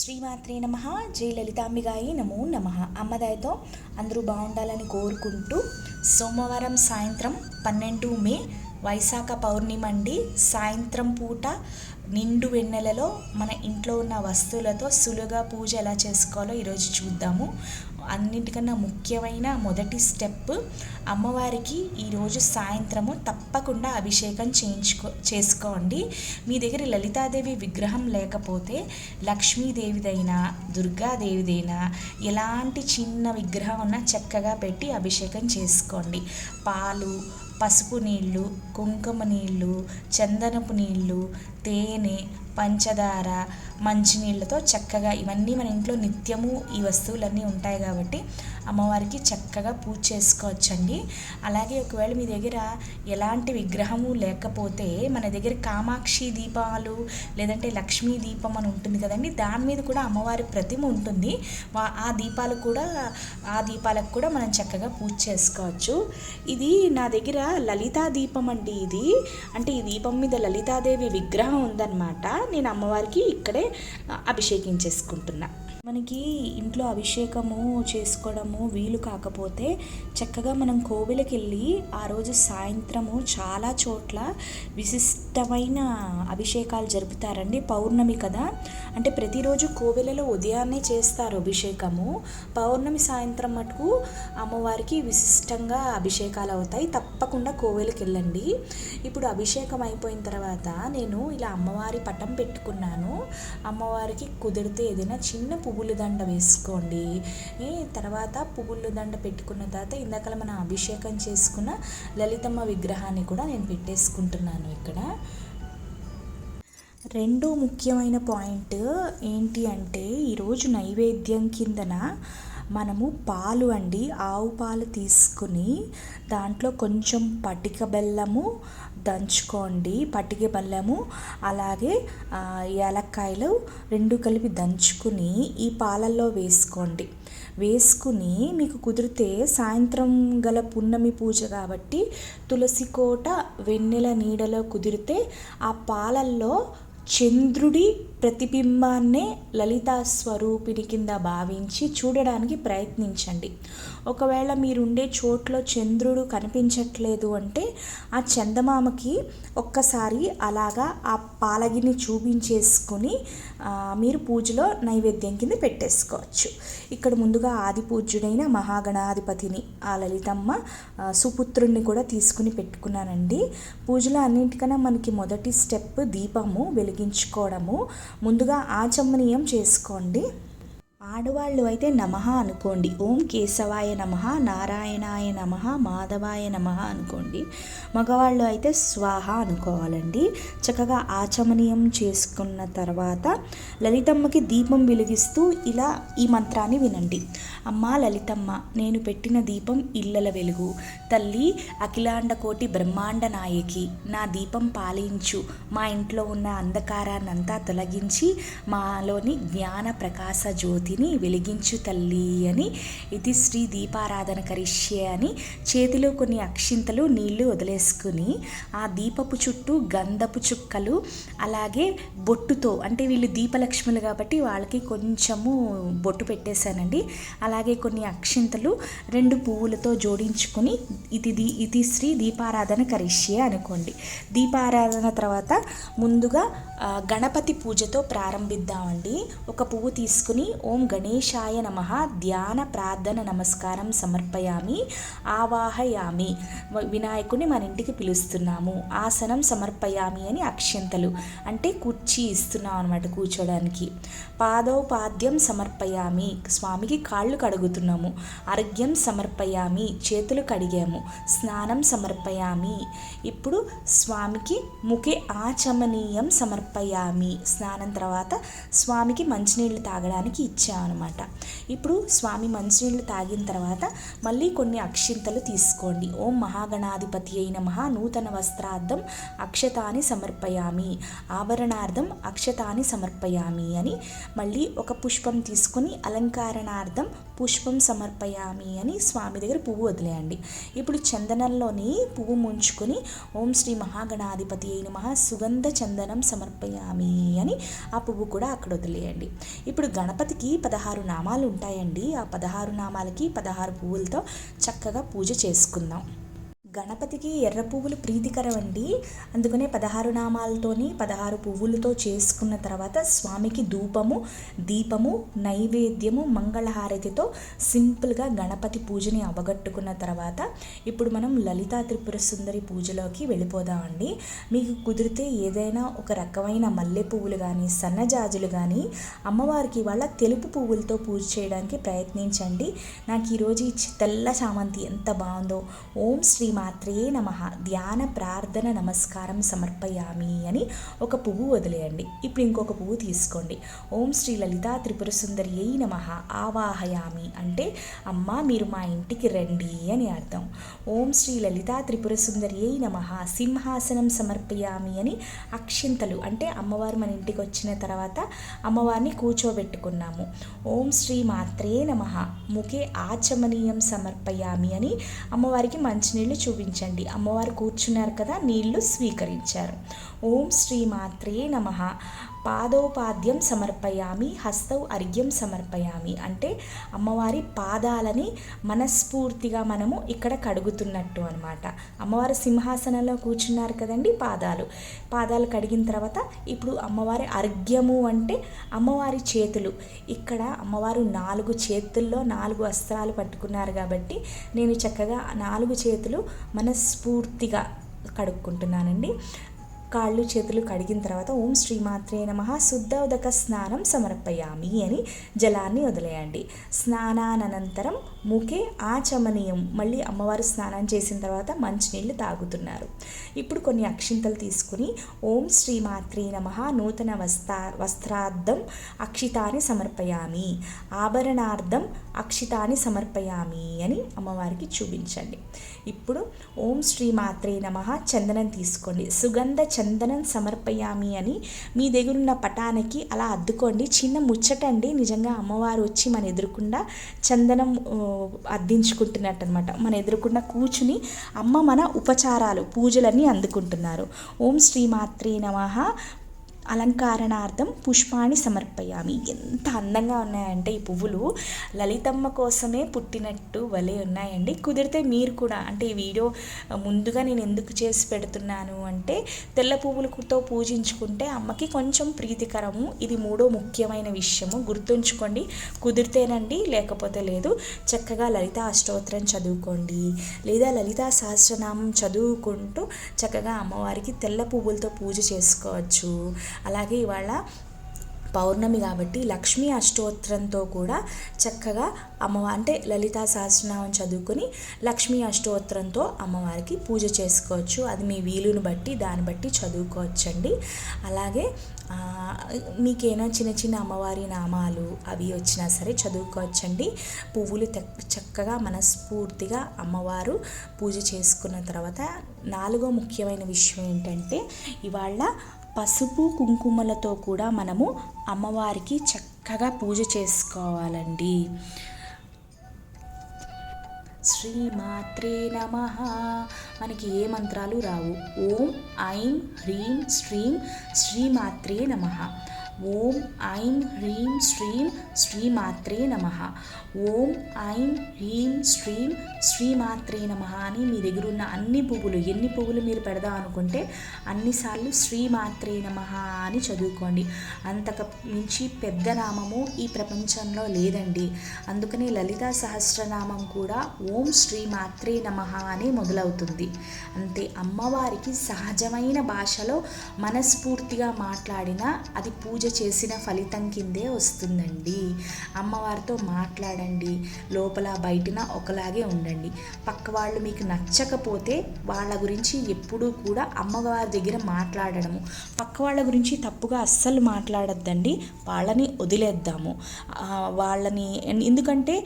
శ్రీమాత్రే నమ. జై లలితాంబిగాయి నమో నమ. అమ్మదాయితో అందరూ బాగుండాలని కోరుకుంటూ సోమవారం సాయంత్రం పన్నెండు మే వైశాఖ పౌర్ణిమ అండి. సాయంత్రం పూట నిండు వెన్నెలలో మన ఇంట్లో ఉన్న వస్తువులతో సులువుగా పూజ ఎలా చేసుకోవాలో ఈరోజు చూద్దాము. అన్నిటికన్నా ముఖ్యమైన మొదటి స్టెప్ అమ్మవారికి ఈరోజు సాయంత్రము తప్పకుండా అభిషేకం చేయించుకో చేసుకోండి. మీ దగ్గర లలితాదేవి విగ్రహం లేకపోతే లక్ష్మీదేవిదైనా దుర్గాదేవిదైనా ఎలాంటి చిన్న విగ్రహం ఉన్నా చక్కగా పెట్టి అభిషేకం చేసుకోండి. పాలు పసుపు నీళ్ళు కుంకుమ నీళ్ళు చందనపు నీళ్ళు తేనె పంచదార మంచినీళ్ళతో చక్కగా ఇవన్నీ మన ఇంట్లో నిత్యము ఈ వస్తువులన్నీ ఉంటాయి కాబట్టి అమ్మవారికి చక్కగా పూజ చేసుకోవచ్చండి. అలాగే ఒకవేళ మీ దగ్గర ఎలాంటి విగ్రహము లేకపోతే మన దగ్గర కామాక్షి దీపాలు లేదంటే లక్ష్మీ దీపం అని ఉంటుంది కదండి దాని మీద కూడా అమ్మవారి ప్రతిమ ఉంటుంది. ఆ దీపాలు కూడా ఆ దీపాలకు కూడా మనం చక్కగా పూజ చేసుకోవచ్చు. ఇది నా దగ్గర లలితా దీపం అండి ఇది. అంటే ఈ దీపం మీద లలితాదేవి విగ్రహం ఉందన్నమాట. నేను అమ్మవారికి ఇక్కడే అభిషేకం అభిషేకించేసుకుంటున్నా. మనకి ఇంట్లో అభిషేకము చేసుకోవడము వీలు కాకపోతే చక్కగా మనం కోవిలకి వెళ్ళి ఆ రోజు సాయంత్రము చాలా చోట్ల విశిష్టమైన అభిషేకాలు జరుపుతారండి. పౌర్ణమి కదా? అంటే ప్రతిరోజు కోవెలలో ఉదయాన్నే చేస్తారు అభిషేకము. పౌర్ణమి సాయంత్రం మటుకు అమ్మవారికి విశిష్టంగా అభిషేకాలు అవుతాయి. తప్పకుండా కోవెలకి వెళ్ళండి ఇప్పుడు అభిషేకం అయిపోయిన తర్వాత నేను ఇలా అమ్మవారి పటం పెట్టుకున్నాను. అమ్మవారికి కుదిరితే ఏదైనా చిన్న పువ్వుల దండ వేసుకోండి. తర్వాత పువ్వుల దండ పెట్టుకున్న తర్వాత ఇందాక మనం అభిషేకం చేసుకున్న లలితమ్మ విగ్రహాన్ని కూడా నేను పెట్టేసుకుంటున్నాను ఇక్కడ. రెండో ముఖ్యమైన పాయింట్ ఏంటి అంటే ఈరోజు నైవేద్యం కిందన మనము పాలు అండి ఆవు పాలు తీసుకుని దాంట్లో కొంచెం పటిక బెల్లము దంచుకోండి. పటిక బెల్లము అలాగే యాలక్కాయలు రెండు కలిపి దంచుకుని ఈ పాలల్లో వేసుకోండి. వేసుకుని మీకు కుదిరితే సాయంత్రం గల పున్నమి పూజ కాబట్టి తులసి కోట వెన్నెల నీడలో కుదిరితే ఆ పాలల్లో చంద్రుడి ప్రతిబింబాన్నే లలితా స్వరూపిణి కింద భావించి చూడడానికి ప్రయత్నించండి. ఒకవేళ మీరుండే చోట్లో చంద్రుడు కనిపించట్లేదు అంటే ఆ చందమామకి ఒక్కసారి అలాగా ఆ పాలగిని చూపించేసుకొని మీరు పూజలో నైవేద్యం కింద పెట్టేసుకోవచ్చు. ఇక్కడ ముందుగా ఆది పూజ్యుడైన మహాగణాధిపతిని ఆ లలితమ్మ సుపుత్రుణ్ణి కూడా తీసుకుని పెట్టుకున్నానండి. పూజలో అన్నింటికన్నా మనకి మొదటి స్టెప్ దీపము వెలిగించుకోవడము ముందుగా ఆచమనీయం చేసుకోండి. ఆడవాళ్ళు అయితే నమః అనుకోండి. ఓం కేశవాయ నమః నారాయణాయ నమః మాధవాయ నమః అనుకోండి. మగవాళ్ళు అయితే స్వాహ అనుకోవాలండి. చక్కగా ఆచమనీయం చేసుకున్న తర్వాత లలితమ్మకి దీపం వెలిగిస్తూ ఇలా ఈ మంత్రాన్ని వినండి. అమ్మా లలితమ్మ నేను పెట్టిన దీపం ఇళ్ళల వెలుగు. తల్లి అఖిలాండ కోటి బ్రహ్మాండ నాయకి. నా దీపం పాలించు. మా ఇంట్లో ఉన్న అంధకారాన్నంతా తొలగించి మాలోని జ్ఞాన ప్రకాశ జ్యోతి జ్యోతిని వెలిగించు తల్లి అని. ఇది శ్రీ దీపారాధన కరిష్యే అని. చేతిలో కొన్ని అక్షింతలు నీళ్ళు వదిలేసుకుని ఆ దీపపు చుట్టూ గంధపు చుక్కలు అలాగే బొట్టుతో అంటే వీళ్ళు దీపలక్ష్ములు కాబట్టి వాళ్ళకి కొంచెము బొట్టు పెట్టేశానండి. అలాగే కొన్ని అక్షింతలు రెండు పువ్వులతో జోడించుకొని ఇది దీ- ఇది శ్రీ దీపారాధన కరిష్యే అనుకోండి. దీపారాధన తర్వాత ముందుగా గణపతి పూజతో ప్రారంభిద్దామండి. ఒక పువ్వు తీసుకుని ఓం గణేశాయ నమ. ధ్యాన ప్రార్థన నమస్కారం సమర్పయామి ఆవాహయామి. వ- వినాయకుని మన ఇంటికి పిలుస్తున్నాము. ఆసనం సమర్పయామి అని అక్షంతలు అంటే కుర్చీ ఇస్తున్నాం అనమాట కూర్చోడానికి. పాదోపాద్యం సమర్పయామి. స్వామికి కాళ్ళు కడుగుతున్నాము. అర్ఘ్యం సమర్పయామి. చేతులు కడిగాము. స్నానం సమర్పయామి. ఇప్పుడు స్వామికి ముఖే ఆచమనీయం సమర్పయామి. స్నానం తర్వాత స్వామికి మంచినీళ్ళు తాగడానికి ఇచ్చాము. అనమాట ఇప్పుడు స్వామి మంచినీళ్ళు తాగిన తర్వాత మళ్ళీ కొన్ని అక్షింతలు తీసుకోండి. ఓం మహాగణాధిపతి అయిన మహా నూతన వస్త్రార్థం అక్షతాని సమర్పయామి. ఆభరణార్థం అక్షతాని సమర్పయామి అని మళ్ళీ ఒక పుష్పం తీసుకొని అలంకరణార్థం పుష్పం సమర్పయామి అని స్వామి దగ్గర పువ్వు వదిలేయండి. ఇప్పుడు చందనంలోని పువ్వు ముంచుకొని ఓం శ్రీ మహాగణాధిపతి అయిన మహా సుగంధ చందనం సమర్పయామి అని ఆ పువ్వు కూడా అక్కడ వదిలేయండి. ఇప్పుడు గణపతికి పదహారు నామాలు ఉంటాయండి. ఆ పదహారు నామాలకి పదహారు పువ్వులతో చక్కగా పూజ చేసుకుందాం. గణపతికి ఎర్ర పువ్వులు ప్రీతికరం అండి అందుకనే పదహారు నామాలతోని పదహారు పువ్వులతో చేసుకున్న తర్వాత స్వామికి ధూపము దీపము నైవేద్యము మంగళహారతితో సింపుల్గా గణపతి పూజని అవగట్టుకున్న తర్వాత ఇప్పుడు మనం లలితా త్రిపుర సుందరి పూజలోకి వెళ్ళిపోదామండి. మీకు కుదిరితే ఏదైనా ఒక రకమైన మల్లె పువ్వులు కానీ సన్నజాజులు కానీ అమ్మవారికి వాళ్ళ తెలుపు పువ్వులతో పూజ చేయడానికి ప్రయత్నించండి. నాకు ఈరోజు ఈ తెల్ల చామంతి ఎంత బాగుందో. ఓం శ్రీ మాత్రే నమ. ధ్యాన ప్రార్థన నమస్కారం సమర్పయామి అని ఒక పువ్వు వదిలేయండి. ఇప్పుడు ఇంకొక పువ్వు తీసుకోండి. ఓం శ్రీ లలితా త్రిపుర సుందరి అయి నమ. ఆవాహయామి అంటే అమ్మ మీరు మా ఇంటికి రండి అని అర్థం. ఓం శ్రీ లలితా త్రిపుర సుందరి అయి నమ. సింహాసనం సమర్పయామి అని అక్షింతలు అంటే అమ్మవారు మన ఇంటికి వచ్చిన తర్వాత అమ్మవారిని కూర్చోబెట్టుకున్నాము. ఓం శ్రీ మాత్రే నమ. ముఖే ఆచమనీయం సమర్పయామి అని అమ్మవారికి మంచినీళ్ళు చూపించండి. అమ్మవారు కూర్చున్నారు కదా నీళ్ళు స్వీకరించారు. ఓం శ్రీ మాత్రే నమ. పాదోపాద్యం సమర్పయామి హస్తౌ అర్ఘ్యం సమర్పయామి అంటే అమ్మవారి పాదాలని మనస్ఫూర్తిగా మనము ఇక్కడ కడుగుతున్నట్టు అనమాట అమ్మవారు సింహాసనంలో కూర్చున్నారు కదండి పాదాలు. పాదాలు కడిగిన తర్వాత ఇప్పుడు అమ్మవారి అర్ఘ్యము అంటే అమ్మవారి చేతులు. ఇక్కడ అమ్మవారు నాలుగు చేతుల్లో నాలుగు వస్త్రాలు పట్టుకున్నారు కాబట్టి నేను చక్కగా నాలుగు చేతులు మనస్ఫూర్తిగా కడుక్కుంటున్నానండి. కాళ్ళు చేతులు కడిగిన తర్వాత ఓం శ్రీమాత్రే నమ శుద్ధోదక స్నానం సమర్పయామి అని జలాన్ని వదిలేయండి. స్నానానంతరం ముఖే ఆచమనీయం. మళ్ళీ అమ్మవారు స్నానం చేసిన తర్వాత మంచినీళ్ళు తాగుతున్నారు. ఇప్పుడు కొన్ని అక్షింతలు తీసుకుని ఓం శ్రీమాత్రే నమ నూతన వస్త్ర వస్త్రార్థం అక్షితాన్ని సమర్పయామి. ఆభరణార్థం అక్షితాన్ని సమర్పయామి అని అమ్మవారికి చూపించండి. ఇప్పుడు ఓం శ్రీమాత్రే నమ చందనం తీసుకోండి. సుగంధ చందనం సమర్పయామి అని మీ దగ్గరున్న పటానికి అలా అద్దుకోండి. చిన్న ముచ్చటండి. నిజంగా అమ్మవారు వచ్చి మన ఎదురుకుండా చందనం అద్దించుకుంటున్నట్టు అనమాట మన ఎదురుకున్న కూర్చుని అమ్మ మన ఉపచారాలు పూజలన్నీ అందుకుంటున్నారు. ఓం శ్రీమాత్రే నమ. అలంకరణార్థం పుష్పాన్ని సమర్పయామి. ఎంత అందంగా ఉన్నాయంటే ఈ పువ్వులు. లలితమ్మ కోసమే పుట్టినట్టు వలే ఉన్నాయండి. కుదిరితే మీరు కూడా అంటే ఈ వీడియో ముందుగా నేను ఎందుకు చేసి పెడుతున్నాను అంటే తెల్ల పువ్వులతో పూజించుకుంటే అమ్మకి కొంచెం ప్రీతికరము. ఇది మూడో ముఖ్యమైన విషయము. గుర్తుంచుకోండి కుదిరితేనండి లేకపోతే లేదు. చక్కగా లలిత అష్టోత్తరం చదువుకోండి. లేదా లలితా సహస్రనామం చదువుకుంటూ చక్కగా అమ్మవారికి తెల్ల పువ్వులతో పూజ చేసుకోవచ్చు. అలాగే ఇవాళ పౌర్ణమి కాబట్టి లక్ష్మీ అష్టోత్తరంతో కూడా చక్కగా అమ్మవారి అంటే లలితా సహస్రనామం చదువుకొని లక్ష్మీ అష్టోత్తరంతో అమ్మవారికి పూజ చేసుకోవచ్చు. అది మీ వీలుని బట్టి దాన్ని బట్టి చదువుకోవచ్చండి. అలాగే మీకేనా చిన్న చిన్న అమ్మవారి నామాలు అవి వచ్చినా సరే చదువుకోవచ్చండి. పువ్వులు చక్కగా మనస్ఫూర్తిగా అమ్మవారు పూజ చేసుకున్న తర్వాత నాలుగో ముఖ్యమైన విషయం ఏంటంటే ఇవాళ పసుపు కుంకుమలతో కూడా మనము అమ్మవారికి చక్కగా పూజ చేసుకోవాలండి. శ్రీమాత్రే నమ. మనకి ఏ మంత్రాలు రావు? ఓం ఐం హ్రీం శ్రీం శ్రీమాత్రే నమ. ఓం ఐం హ్రీం శ్రీం శ్రీమాత్రే నమ. ఓం ఐం హ్రీం శ్రీం శ్రీమాత్రే నమ అని మీ దగ్గర ఉన్న అన్ని పువ్వులు ఎన్ని పువ్వులు మీరు పెడదాం అనుకుంటే అన్నిసార్లు శ్రీమాత్రే నమ అని చదువుకోండి. అంతక మించి పెద్ద నామము ఈ ప్రపంచంలో లేదండి. అందుకనే లలితా సహస్రనామం కూడా ఓం శ్రీమాత్రే నమ అని మొదలవుతుంది. అంతే అమ్మవారికి సహజమైన భాషలో మనస్ఫూర్తిగా మాట్లాడిన అది పూజ పూజ చేసిన ఫలితం కిందే వస్తుందండి. అమ్మవారితో మాట్లాడండి. లోపల బయటన ఒకలాగే ఉండండి. పక్క వాళ్ళు మీకు నచ్చకపోతే వాళ్ళ గురించి ఎప్పుడూ కూడా అమ్మవారి దగ్గర మాట్లాడడము. పక్క వాళ్ళ గురించి తప్పుగా అస్సలు మాట్లాడద్దండి. వాళ్ళని వదిలేద్దాము. వాళ్ళని ఎందుకంటే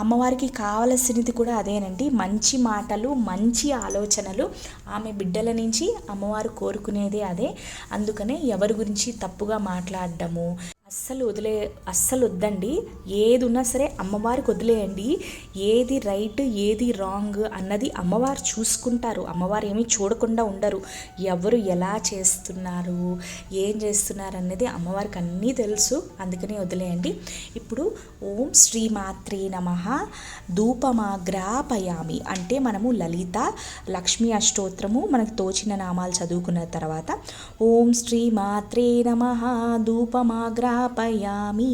అమ్మవారికి కావలసినది కూడా అదేనండి. మంచి మాటలు మంచి ఆలోచనలు ఆమె బిడ్డల నుంచి అమ్మవారు కోరుకునేదే అదే. అందుకనే ఎవరి గురించి తప్పుగా మాట్లాడడము. అస్సలు వదిలే అస్సలు వద్దండి. ఏది ఉన్నా సరే అమ్మవారికి వదిలేయండి. ఏది రైట్ ఏది రాంగ్ అన్నది అమ్మవారు చూసుకుంటారు. అమ్మవారు ఏమీ చూడకుండా ఉండరు. ఎవరు ఎలా చేస్తున్నారు ఏం చేస్తున్నారు అన్నది అమ్మవారికి అన్నీ తెలుసు. అందుకనే వదిలేయండి. ఇప్పుడు ఓం శ్రీ మాత్రే నమ. ధూపమాగ్రాపయామి. అంటే మనము లలిత లక్ష్మీ అష్టోత్తరము మనకు తోచిన నామాలు చదువుకున్న తర్వాత ఓం శ్రీ మాత్రే ధూపమాగ్రా స్థాపయామి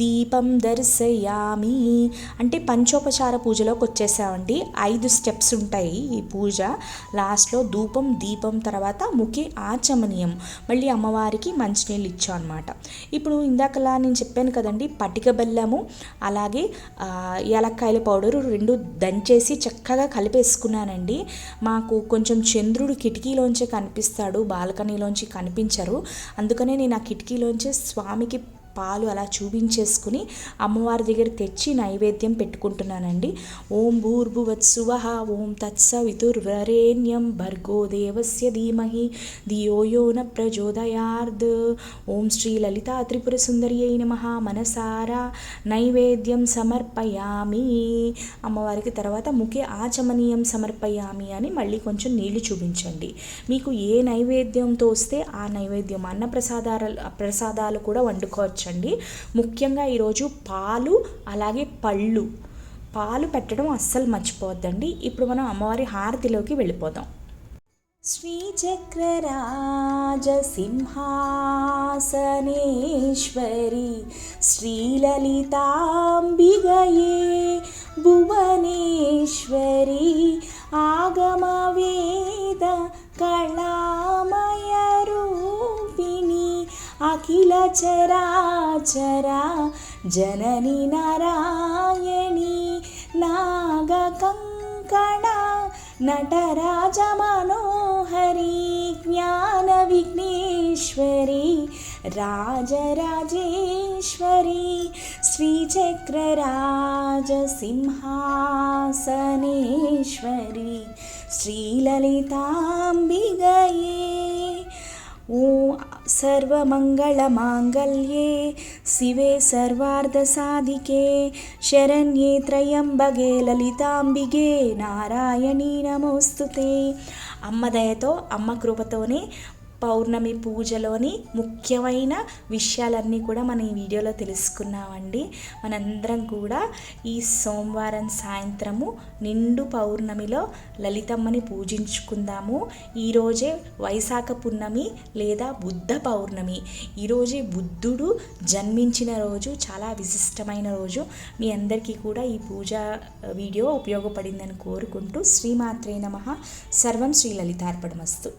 దీపం దర్శయామి. అంటే పంచోపచార పూజలోకి వచ్చేసామండి ఐదు స్టెప్స్ ఉంటాయి ఈ పూజ. లాస్ట్లో ధూపం దీపం తర్వాత ముఖి ఆచమనీయం. మళ్ళీ అమ్మవారికి మంచినీళ్ళు ఇచ్చాం అనమాట ఇప్పుడు ఇందాకలా నేను చెప్పాను కదండి పటిక బెల్లము అలాగే ఏలక్కాయల యాలక్కాయల పౌడరు రెండు దంచేసి చక్కగా కలిపేసుకున్నానండి. మాకు కొంచెం చంద్రుడు కిటికీలోంచే కనిపిస్తాడు బాల్కనీలోంచి కనిపించరు. అందుకనే నేను ఆ కిటికీలోంచే స్వామికి పాలు అలా చూపించేసుకుని అమ్మవారి దగ్గర తెచ్చి నైవేద్యం పెట్టుకుంటున్నానండి. ఓం భూర్భువత్సువ ఓం తత్సవితుర్వరేణ్యం భర్గో దేవస్య ధీమహి ధియోయో న ప్రచోదయార్ద్. ఓం శ్రీ లలితా త్రిపుర సుందరి అయిన మహా మనసారా నైవేద్యం సమర్పయామి. అమ్మవారికి తర్వాత ముఖే ఆచమనీయం సమర్పయామి అని మళ్ళీ కొంచెం నీళ్ళు చూపించండి. మీకు ఏ నైవేద్యంతో వస్తే ఆ నైవేద్యం అన్న ప్రసాదాలు ప్రసాదాలు కూడా వండుకోవచ్చండి ముఖ్యంగా ఈరోజు పాలు అలాగే పళ్ళు. పాలు పెట్టడం అస్సలు మర్చిపోవద్దండి. ఇప్పుడు మనం అమ్మవారి హారతిలోకి వెళ్ళిపోదాం. శ్రీచక్రరాజసింహాసనేశ్వరి శ్రీలలితాంబిగయే భువనేశ్వరి ఆగమవేద కళామయరూపిణి अखिलचराचरा जननि नारायणी नागकङ्कणा नटराजमनोहरी ज्ञानविघ्नेश्वरी राजराजेश्वरी श्रीचक्रराजसिंहासनेश्वरी श्रीललिताम्बिगये ॐ శ్రీచక్రరాజసింహాసనేశ్వరి శ్రీలలితాంబిగయే ఓ సర్వమంగళమాంగళ్యే శివే సర్వార్ధసాధికే శరణ్యే త్రయంబగే లలితాంబిగే నారాయణీ నమోస్తుతే అమ్మ దయతో అమ్మ కృపతోనే పౌర్ణమి పూజలోని ముఖ్యమైన విషయాలన్నీ కూడా మనం ఈ వీడియోలో తెలుసుకున్నామండి. మనందరం కూడా ఈ సోమవారం సాయంత్రము నిండు పౌర్ణమిలో లలితమ్మని పూజించుకుందాము. ఈరోజే వైశాఖ పున్నమి లేదా బుద్ధ పౌర్ణమి. ఈరోజే బుద్ధుడు జన్మించిన రోజు చాలా విశిష్టమైన రోజు. మీ అందరికీ కూడా ఈ పూజ వీడియో ఉపయోగపడిందని కోరుకుంటూ శ్రీమాత్రే నమ. సర్వం శ్రీ లలితార్పణమస్తు.